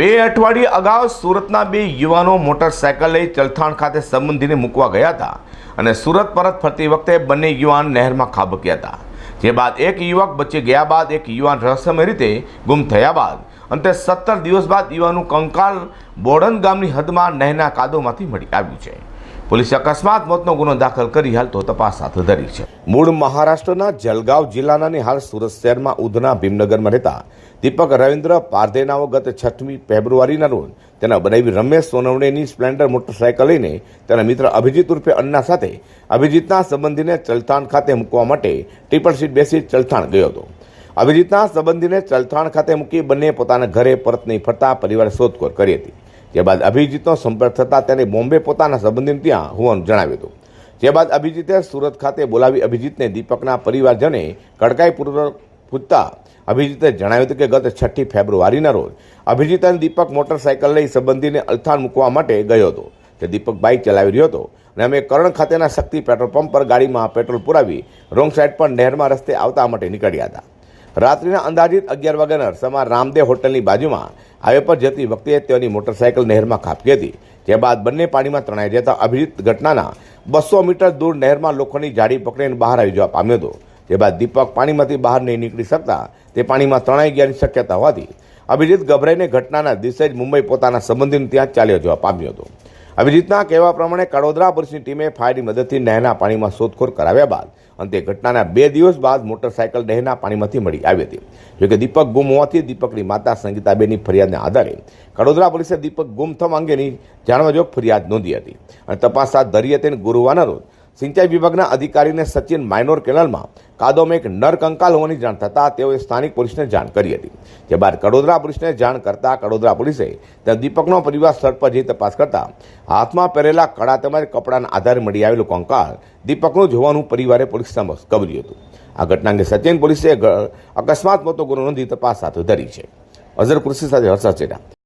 બે અઠવાડિયે અગાઉ સુરતના બે યુવાનો મોટરસાયકલ લઈ ચલથાણ ખાતે સંબંધીને મૂકવા ગયા હતા અને સુરત પરત ફરતી વખતે બંને યુવાન નહેરમાં ખાબક્યા હતા. જે બાદ એક યુવક બચી ગયા બાદ એક યુવાન રહસ્યમય રીતે ગુમ થયા બાદ અંતે સત્તર દિવસ બાદ યુવાનનું કંકાલ બોડન ગામની હદમાં નહેરના કાદોમાંથી મળી આવ્યું છે. પોલીસે અકસ્માત મોતનો ગુનો દાખલ કરી હાલ તો તપાસ હાથ ધરી છે. મૂળ મહારાષ્ટ્રના જલગાંવ જિલ્લાના હાલ સુરત શહેરમાં ઉધના ભીમનગરમાં રહેતા દીપક રવિન્દ્ર પારધેનાઓ ગત છઠમી ફેબ્રુઆરીના રોજ તેના બનાવી રમેશ સોનવણેની સ્પ્લેન્ડર મોટરસાયકલ લઈને તેના મિત્ર અભિજીત ઉર્ફે અન્ના સાથે અભિજીતના સંબંધીને ચલથાણ ખાતે મૂકવા માટે ટ્રિપલ સીટ બેસી ચલથાણ ગયો હતો. અભિજીતના સંબંધીને ચલથાણ ખાતે મૂકી બંને પોતાના ઘરે પરત નહીં ફરતા પરિવારે શોધખોળ કરી હતી. જે બાદ અભિજીતનો સંપર્ક થતાં તેને બોમ્બે પોતાના સંબંધીને ત્યાં હોવાનું જણાવ્યું હતું. જે બાદ અભિજીતે સુરત ખાતે બોલાવી અભિજીતને દીપકના પરિવારજને કડકાઈપૂર્વક પૂછતા અભિજીતે જણાવ્યું હતું કે ગત છઠ્ઠી ફેબ્રુઆરીના રોજ અભિજીત અને દીપક મોટરસાયકલ લઈ સંબંધીને અલથાણ મૂકવા માટે ગયો હતો. તે દીપક બાઇક ચલાવી રહ્યો હતો અને અમે કરણ ખાતેના શક્તિ પેટ્રોલ પંપ પર ગાડીમાં પેટ્રોલ પુરાવી રોંગ સાઇડ પર નહેરમાં રસ્તે આવતા માટે નીકળ્યા હતા. રાત્રિના અંદાજિત અગિયાર વાગ્યાના અરસામાં રામદેવ હોટલની બાજુમાં હાઈવે પર જતી વખતે તેઓની મોટરસાયકલ નહેરમાં ખાબકી હતી. જે બાદ બંને પાણીમાં તણાઈ જતા અભિજીત ઘટનાના બસો મીટર દૂર નહેરમાં લોખંડની જાડી પકડીને બહાર આવી જવા પામ્યો હતો. જે બાદ દીપક પાણીમાંથી બહાર નહીં નીકળી શકતા તે પાણીમાં તણાઈ ગયાની શક્યતા હોવાથી અભિજીત ગભરાઈને ઘટનાના દિવસે જ મુંબઈ પોતાના સંબંધીને ત્યાં ચાલ્યો જવા પામ્યો હતો. અભિજીતના કહેવા પ્રમાણે કડોદરા પોલીસની ટીમે ફાયરની મદદથી નહેરના પાણીમાં શોધખોળ કરાવ્યા બાદ અંતે ઘટનાના બે દિવસ બાદ મોટરસાયકલ નહેરના પાણીમાંથી મળી આવી હતી. જોકે દીપક ગુમ હોવાથી દીપકની માતા સંગીતાબેનની ફરિયાદના આધારે કડોદરા પોલીસે દીપક ગુમ થવા અંગેની જાણવાજોગ ફરિયાદ નોંધી હતી. અને તપાસ હાથ ધરી હતી ગુરુવારના રોજ સિંચાઈ વિભાગના અધિકારીને સચિન માઇનોર કેનાલમાં કાદોમાં એક નર કંકાલ હોવાની જાણ થતાં તેઓએ સ્થાનિક પોલીસને જાણ કરી હતી. જે બાદ કડોદરા પોલીસને જાણ કરતા કડોદરા પોલીસે ત્યાં દીપકનો પરિવાર સ્થળ પર જઈ તપાસ કરતા હાથમાં પહેરેલા કડા તેમજ કપડાના આધારે મળી આવેલું કંકાલ દીપકનું જોવાનું પરિવારે પોલીસ સમક્ષ કબર્યું હતું. આ ઘટના અંગે સચિન પોલીસે અકસ્માત મોતો ગુનો નોંધી તપાસ હાથ ધરી છે. અઝર કૃષિ સાથે હર્ષદ ચેડા